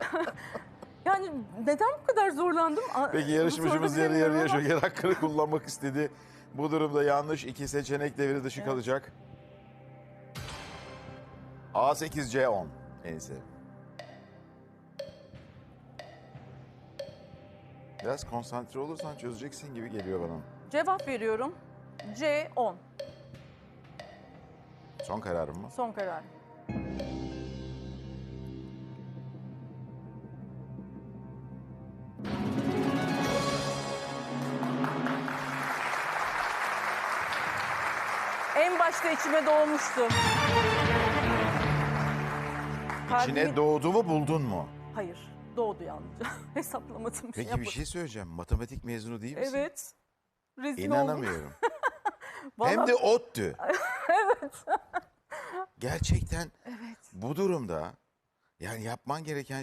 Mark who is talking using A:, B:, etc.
A: Yani neden bu kadar zorlandım?
B: Peki yarışmacımız yarı yarıya joker hakkını kullanmak istedi. Bu durumda yanlış iki seçenek devre dışı kalacak. A8 C10 neyse. Biraz konsantre olursan çözeceksin gibi geliyor bana.
A: Cevap veriyorum. C10.
B: Son kararım mı?
A: Son karar. En başta içime doğmuştu.
B: İçine
A: Kalbimi-
B: doğdu mu buldun mu?
A: Hayır, doğdu yalnızca. Hesaplamadım.
B: Peki bir
A: yapmadım.
B: şey söyleyeceğim. Matematik mezunu değil misin?
A: Evet. Rezil oldum.
B: İnanamıyorum. Hem
A: Vallahi-
B: de ODTÜ. evet. Gerçekten bu durumda yani yapman gereken